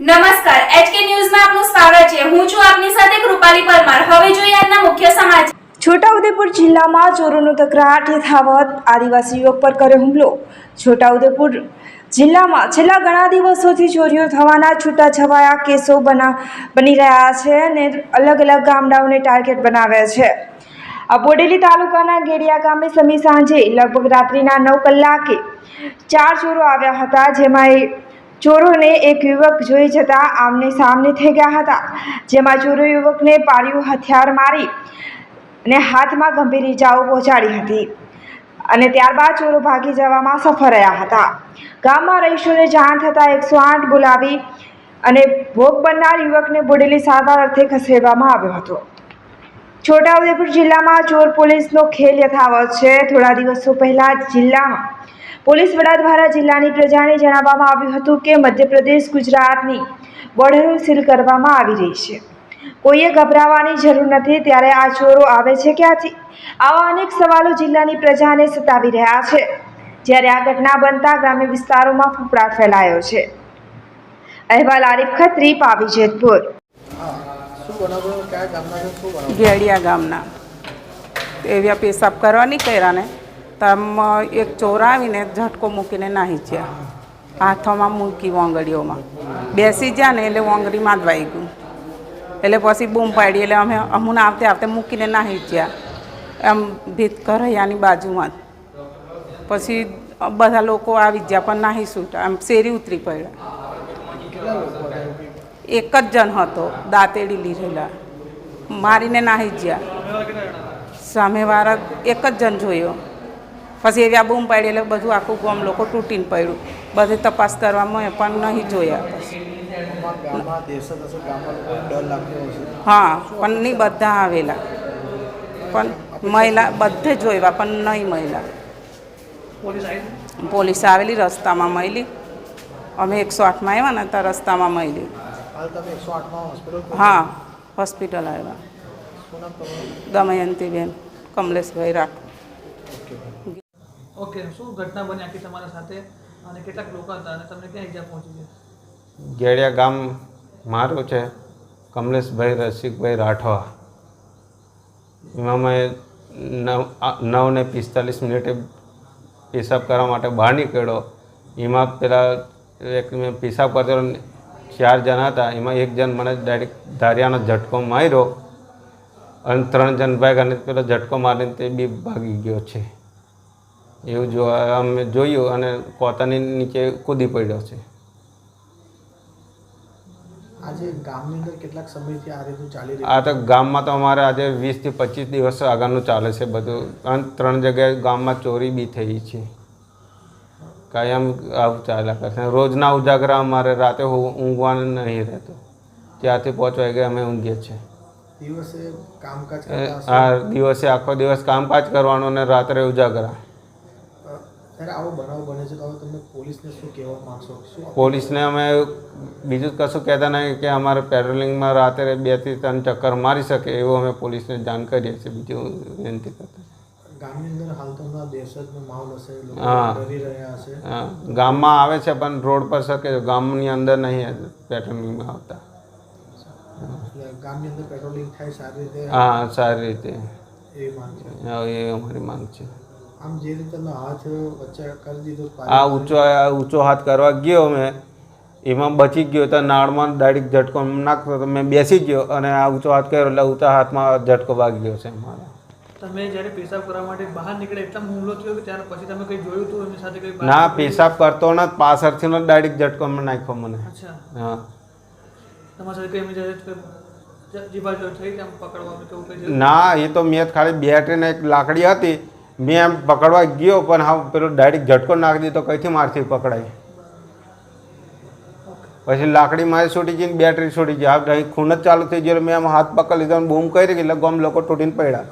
નમસ્કાર એચકે ન્યૂઝમાં આપનું સ્વાગત છે. હું છું આપની સાથે કૃપાલી પરમાર. હવે જોઈએ આજના મુખ્ય સમાચાર. છોટાઉદેપુર જિલ્લામાં ચોરોનો તકરાટ યથાવત આદિવાસી યુવક પર કર્યો હુમલો. છોટાઉદેપુર જિલ્લામાં છેલ્લા ઘણા દિવસોથી ચોરીઓ થવાના છૂટાછવાયા કેસો બના, બની રહ્યા છે અને અલગ અલગ ગામડાઓને ટાર્ગેટ બનાવ્યા છે. આ બોડેલી તાલુકાના ગેડિયા ગામે સમી સાંજે લગભગ રાત્રિના નવ કલાકે ચાર ચોરો આવ્યા હતા, જેમાં ચોરોને એક યુવક જોઈ જતા આમને સામને થઈ ગયા હતા, જેમાં ચોરો યુવકને પાડ્યું હથિયાર મારી અને હાથમાં ગંભીર ઇજાઓ પહોંચાડી હતી અને ત્યારબાદ ચોરો ભાગી જવામાં સફળ રહ્યા હતા. ગામમાં રહીશોને જાણ થતાં એકસો આઠ બોલાવી અને ભોગ બનનાર યુવકને બોડેલી સારવાર અર્થે ખસેડવામાં આવ્યો હતો. છોટાઉદેપુર જિલ્લામાં ચોર પોલીસનો ખેલ યથાવત છે. થોડા દિવસો પહેલાં જિલ્લામાં પોલીસ વડા દ્વારા જિલ્લાની પ્રજાને જણાવવામાં આવ્યું હતું કે મધ્યપ્રદેશ ગુજરાતની બોર્ડરો સીલ કરવામાં આવી રહી છે. કોઈએ ગભરાવાની જરૂર નથી ત્યારે આ ચોરો આવે છે ક્યાંથી? આવા અનેક સવાલો જિલ્લાની પ્રજાને સતાવી રહ્યા છે. જ્યારે આ ઘટના બનતા ગ્રામ્ય વિસ્તારોમાં ફફડાટ ફેલાયો છે. અહેવાલ આરીફ ખત્રી પાવી જેતપુર. ગેડિયા ગામના. એવ્યા પેશાબ કરવા નીકળ્યા ને? તમ એક ચોર આવીને ઝટકો મૂકીને નાહી ગયા. હાથોમાં મૂકી વોંગડીઓમાં. બેસી ગયા ને એટલે વોંગડીમાં જ વાઈ ગયું. એટલે પછી બૂમ પાડી, એટલે અમે અમુને આવતે આવતે મૂકીને નાહી ગયા. એમ ભીત કરૈયાની બાજુમાં જ. પછી બધા લોકો આવી ગયા, પણ નાહી છૂટા આમ શેરી ઉતરી પડ્યા? એક જ જણ હતો, દાંતેડી લીધેલા. મારીને નાહી ગયા. સામેવાળા એક જ જણ જોયો. પછી એવી આ બૂમ પાડી એટલે બધું આખું ગામ લોકો તૂટીને પડ્યું. બધે તપાસ કરવામાં પણ નહીં જોયા. હા, પણ નહીં બધા આવેલા. પણ મહિલા બધે જોયા પણ નહીં મહિલા. પોલીસ આવેલી, રસ્તામાં મળી અમે એકસો આઠમાં આવ્યા ને ત્યાં રસ્તામાં મળી હા, હોસ્પિટલ આવ્યા. દમયંતીબેન કમલેશભાઈ રાઠોડ. ઓકે શું ઘટના બની આખી તમારા સાથે? અને કેટલાક લોકો હતા અને તમને ક્યાં ઈજા પહોંચી છે ગેડિયા ગામ મારું છે, કમલેશભાઈ, રસિકભાઈ રાઠવા. એમાં મેં નવ નવ ને પિસ્તાલીસ મિનિટે પેશાબ કરવા માટે બહાર નીકળ્યો. એમાં પેલા એક મેં પેશાબ કરતો ચાર જણા હતા. એમાં એક જણ મને ડાયરેક્ટ ધારિયાનો ઝટકો માર્યો અને ત્રણ જણ ભાઈ અને પેલો ઝટકો મારીને તે બી ભાગી ગયો છે. એવું જોવા અમે જોયું અને પોતાની નીચે કૂદી પડ્યો છે. આજે ગામની અંદર કેટલાક સમયથી આ રીતનું ચાલી આ તો ગામમાં તો અમારે આજે વીસથી પચીસ દિવસ આગળનું ચાલે છે બધું. અને ત્રણ જગ્યાએ ગામમાં ચોરી બી થઈ છે. કાયમ આવું ચાલ્યા કરશે રોજના ઉજાગરા અમારે રાતે ઊંઘવાનું નહીં રહેતું. ત્યાંથી પાંચ વાગે અમે ઊંઘીએ છીએ. દિવસે કામકાજ આ દિવસે આખો દિવસ કામકાજ કરવાનું અને રાત્રે ઉજાગરા. ત્યારે આવો બનાવ બને છે તો હવે તમે પોલીસને શું કહેવા માંગશો? શું પોલીસને અમે બીજું કશું કહેતા નહીં કે અમારે પેટ્રોલિંગમાં રાત્રે બેથી ત્રણ ચક્કર મારી શકે એવું અમે પોલીસને જાણ કરીએ છીએ બીજું વિનંતી કરતા ગામની અંદર હાલ તો દહેશતનો માહોલ હશે હા. ડરી રહ્યા હશે. હા, ગામમાં આવે છે પણ રોડ પર શકે ગામની અંદર નહીં પેટ્રોલિંગમાં આવતા. ગામની અંદર પેટ્રોલિંગ થાય સારી રીતે? હા સારી રીતે. એ માંગ છે. એ અમારી માંગ છે. આમ જે રીતે તમે હાથ વચ્ચે કરી દીધો આ ઊંચો આ ઊંચો હાથ કરવા ગયો મેં એમાં બચી ગયો તો નાળમાં ડાયરેક્ટ ઝટકો નાખતો તો મેં બેસી ગયો અને આ ઊંચો હાથ કર્યો એટલે ઊંચા હાથમાં ઝટકો વાગી ગયો છે મારા તમે જ્યારે પેશાબ કરવા માટે બહાર નીકળે એટલા હુમલો થયો કે ત્યાર પછી તમે કંઈ જોયું હતું એમની સાથે કંઈ ના? પેશાબ કરતો ને પાછળથી ડાયરેક્ટ ઝટકો નાખ્યો મને અચ્છા હા તમારા સાથે કંઈ એમની? ના એ તો મેં ખાલી બેટરીને એક લાકડી હતી મેં આમ પકડવા ગયો, પણ હા પેલો ડાયરેક્ટ ઝટકો નાખી દીધો, કઈથી મારથી પકડાય? પછી લાકડી મારી છૂટી ગઈ બેટરી છૂટી ગઈ. આ ખૂન જ ચાલુ થઈ ગયો મેં આમ હાથ પકડી લીધો બૂમ કરી એટલે ગમ લોકો તૂટીને પડ્યા.